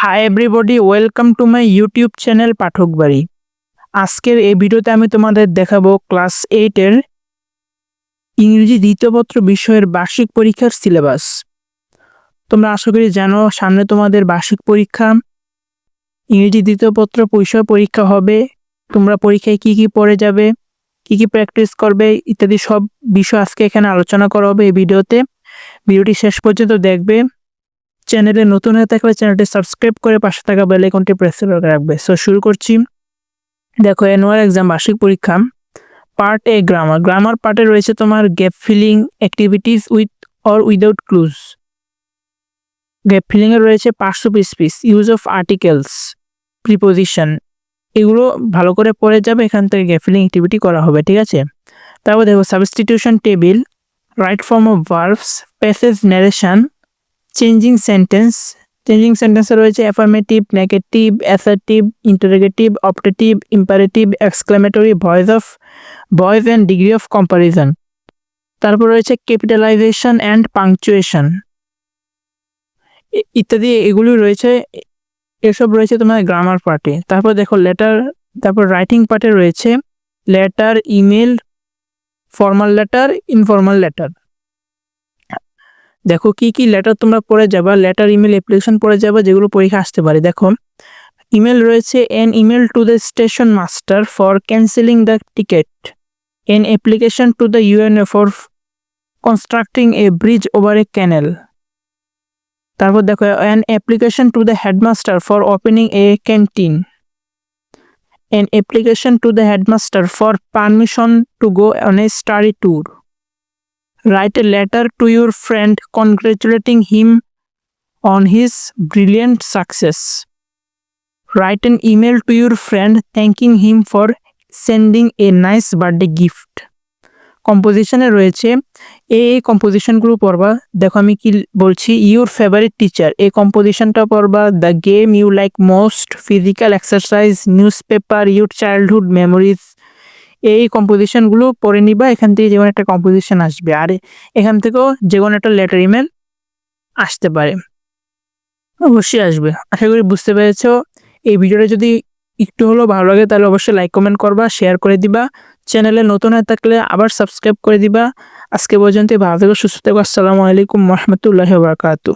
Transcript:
Hi everybody welcome to my YouTube channel Pathak Bari আজকের এই ভিডিওতে আমি তোমাদের দেখাবো ক্লাস এইটের ইংরেজি দ্বিতীয় পত্র বিষয়ের বার্ষিক পরীক্ষার সিলেবাস তোমরা আশা করি জানো, সামনে তোমাদের বার্ষিক পরীক্ষা, ইংরেজি দ্বিতীয় পত্র বিষয় পরীক্ষা হবে, তোমরা পরীক্ষায় কি কি পড়ে যাবে, কি কি প্র্যাকটিস করবে, ইত্যাদি সব বিষয় আজকে এখানে আলোচনা করা হবে এই ভিডিওতে। ভিডিওটি শেষ পর্যন্ত দেখবে। চ্যানেলে নতুন হয়ে থাকলে চ্যানেলটি সাবস্ক্রাইব করে পাশে থাকা বেল আইকনটি প্রেস করে রাখবে। সো শুরু করছি। দেখো অ্যানুয়াল এক্সাম বার্ষিক পরীক্ষা পার্ট এ গ্রামার গ্রামার পার্টে রয়েছে তোমার gap filling activities with or without clues gap ফিলিংয়ে রয়েছে parts of speech use of articles preposition এগুলো ভালো করে পড়ে যাবে, এখান থেকে গ্যাপ ফিলিং অ্যাক্টিভিটি করা হবে, ঠিক আছে? তারপর দেখো substitution table right form of verbs passage narration changing sentence changing সেন্টেন্সে রয়েছে affirmative negative assertive interrogative optative imperative exclamatory voice of voice and degree of comparison তারপর রয়েছে ক্যাপিটালাইজেশন অ্যান্ড পাংচুয়েশন ইত্যাদি এগুলি রয়েছে। এসব রয়েছে তোমার গ্রামার পার্টে। তারপর দেখো লেটার তারপর রাইটিং পার্টে রয়েছে letter email formal letter informal letter দেখো কি কি লেটার তোমরা পড়ে যাবা লেটার ইমেল অ্যাপ্লিকেশন পড়ে যাবা, যেগুলো পরীক্ষা আসতে পারে দেখো ইমেল রয়েছে an email to the station master for cancelling the ticket an application to the UNO for constructing a bridge over a canal তারপর দেখো an application to the headmaster for opening a canteen an application to the headmaster for permission to go on a study tour. Write a letter to your friend congratulating him on his brilliant success. Write an email to your friend thanking him for sending a nice birthday gift. কম্পোজিশনে রয়েছে এই এই কম্পোজিশনগুলো পড়বা দেখো আমি কি বলছি your favourite teacher এই কম্পোজিশনটা পড়বা the game you like most physical exercise newspaper your childhood memories এই কম্পোজিশনগুলো পড়ে নিবা, এখান থেকে যে কোনো একটা কম্পোজিশন আসবে। আর এখান থেকেও যে কোনো একটা লেটার ইমেল আসতে পারে। অবশ্যই আসবে। আশা করি বুঝতে পেরেছ। এই ভিডিওটা যদি একটু হলেও ভালো লাগে, তাহলে অবশ্যই লাইক কমেন্ট করবা শেয়ার করে দিবা। চ্যানেলে নতুন হয়ে থাকলে আবার সাবস্ক্রাইব করে দিবা। আজকে পর্যন্ত ভালো থেকো, সুস্থ থেকো। আসসালামু আলাইকুম রহমতুল্লাহ বারকাতু